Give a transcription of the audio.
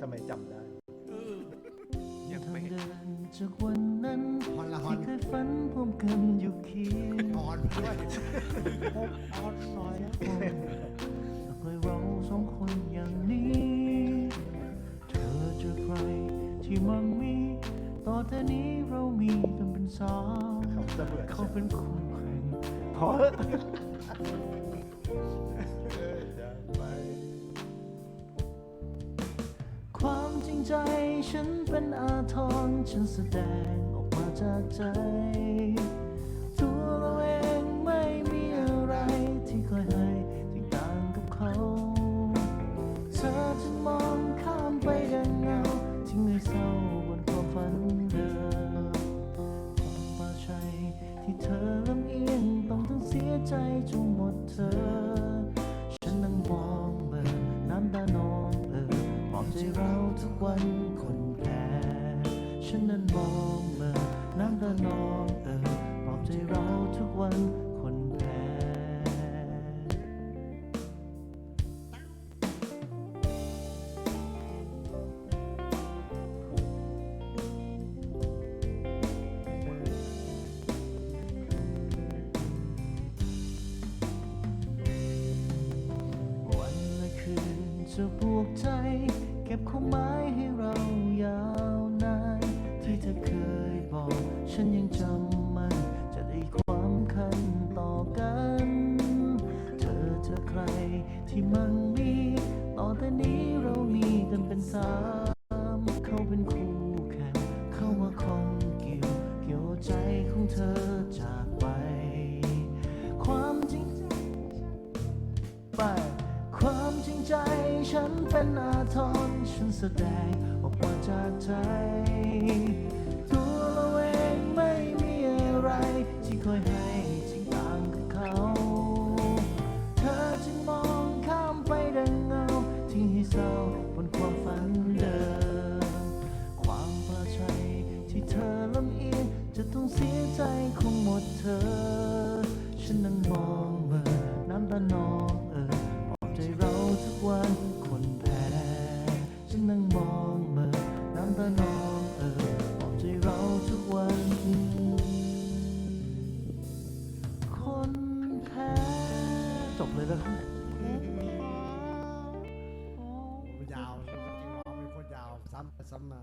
ทำไมจำได้ ยังไม่ฮอนละฮอน ที่เคยฝันพร้อมกันอยู่คียอนด้วยพบอ่อนหอยเคยเราสองคนอย่างนี้ที่มันมี ต่อแต่นี้เรามีกันเป็นสาวเขาเป็นคู่แข่ง พอ ใจ ฉันเป็นอาทรฉันแสดงออกมาจากใจ ตัวเราเองไม่มีอะไรที่เคยให้ที่ต่างกับเขา เธอจะมองข้ามไปดังเงาที่เงยเศร้าบนความฝันเดิมความป่าชัยที่เธอลำเอียงต้องทั้งเสียใจจนหมดเธอ วันคนแก่ฉันนั้นมองเบอน้ำตานองเออปลอบใจเราทุกวันคนแพ้วันและคืนจะปลูกใจ ก็บความหมายให้เรายาวนานที่เธอเคยบอก ฉันยังจำมัน จะได้ความคันต่อกัน เธอเจอใครที่มันมีต่อแต่นี้เรามีกันเป็นสามเขาเป็นคู่แข่งเข้ามาคองเกี่ยว เกี่ยวใจของเธอจาก ฉันเป็นอาทรฉันแสดงออกมาจากใจ ตัวเราเองไม่มีอะไรที่คอยให้จริงต่างกับเขา เธอจึงมองข้ามไปดังเงา ที่ให้เศร้าบนความฝันเดิม ความประชัยที่เธอลำเอียงจะต้องเสียใจคงหมดเธอ tâm xong mà